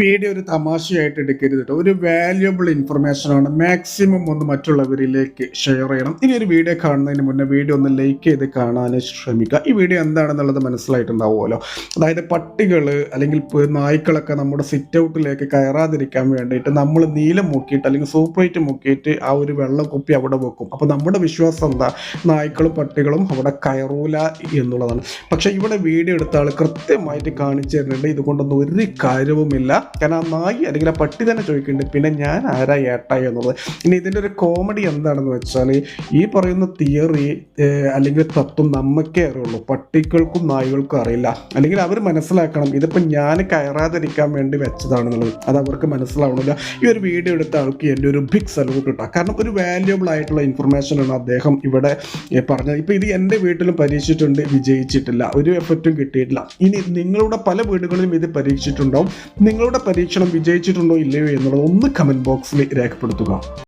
Video ഒരു തമാശയായിട്ട് എടുക്കരുത് കേട്ടോ. ഒരു വാല്യുബിൾ ഇൻഫർമേഷൻ ആണ്. മാക്സിമം ഒന്ന് മറ്റുള്ളവരിലേക്ക് ഷെയർ ചെയ്യണം. ഇനി ഒരു വീഡിയോ കാണുന്നതിന് മുന്നേ വീഡിയോ ഒന്ന് ലൈക്ക് ചെയ്ത് കാണാൻ ശ്രമിക്കുക. ഈ വീഡിയോ എന്താണെന്നുള്ളത് മനസ്സിലായിട്ടുണ്ടാവുമല്ലോ. അതായത് പട്ടികൾ അല്ലെങ്കിൽ നായ്ക്കളൊക്കെ നമ്മുടെ സിറ്റ് ഔട്ടിലേക്ക് കയറാതിരിക്കാൻ വേണ്ടിയിട്ട് നമ്മൾ നീലം മുക്കിയിട്ട് അല്ലെങ്കിൽ സൂപ്പറേറ്റ് മുക്കിയിട്ട് ആ ഒരു വെള്ളക്കുപ്പി അവിടെ വെക്കും. അപ്പോൾ നമ്മുടെ വിശ്വാസം എന്താ? നായ്ക്കളും പട്ടികളും അവിടെ കയറൂല എന്നുള്ളതാണ്. പക്ഷേ ഇവിടെ വീഡിയോ എടുത്ത ആൾ കൃത്യമായിട്ട് കാണിച്ചു തരുന്നുണ്ട്. ഇതുകൊണ്ടൊന്നും ഒരു കാര്യവുമില്ല. കാരണം ആ നായി അല്ലെങ്കിൽ ആ പട്ടി തന്നെ ചോദിക്കുന്നുണ്ട് പിന്നെ ഞാൻ ആരാ ഏട്ടായി എന്നുള്ളത്? ഇനി ഇതിന്റെ ഒരു കോമഡി എന്താണെന്ന് വെച്ചാൽ ഈ പറയുന്ന തിയറി അല്ലെങ്കിൽ തത്വം നമുക്കേ അറിയുള്ളൂ. പട്ടികൾക്കും നായ്കൾക്കും അറിയില്ല. അല്ലെങ്കിൽ അവർ മനസ്സിലാക്കണം ഇതിപ്പോൾ ഞാൻ കയറാതിരിക്കാൻ വേണ്ടി വെച്ചതാണെന്നുള്ളത്. അത് അവർക്ക് മനസ്സിലാവണമില്ല ഈ ഒരു വീഡിയോ എടുത്ത ആൾക്ക് എന്റെ ഒരു ബിഗ് സല്യൂട്ട് കിട്ടാം കാരണം ഒരു വാല്യുബിൾ ആയിട്ടുള്ള ഇൻഫർമേഷൻ ആണ് അദ്ദേഹം ഇവിടെ പറഞ്ഞത്. ഇപ്പോൾ ഇത് എന്റെ വീട്ടിലും പരീക്ഷിച്ചിട്ടുണ്ട് വിജയിച്ചിട്ടില്ല. ഒരു എഫക്റ്റും കിട്ടിയിട്ടില്ല. ഇനി നിങ്ങളുടെ പല വീടുകളിലും ഇത് പരീക്ഷിച്ചിട്ടുണ്ടാവും. നിങ്ങളുടെ പരീക്ഷണം വിജയിച്ചിട്ടുണ്ടോ ഇല്ലയോ എന്നുള്ളത് ഒന്ന് കമന്റ് ബോക്സിൽ രേഖപ്പെടുത്തുക.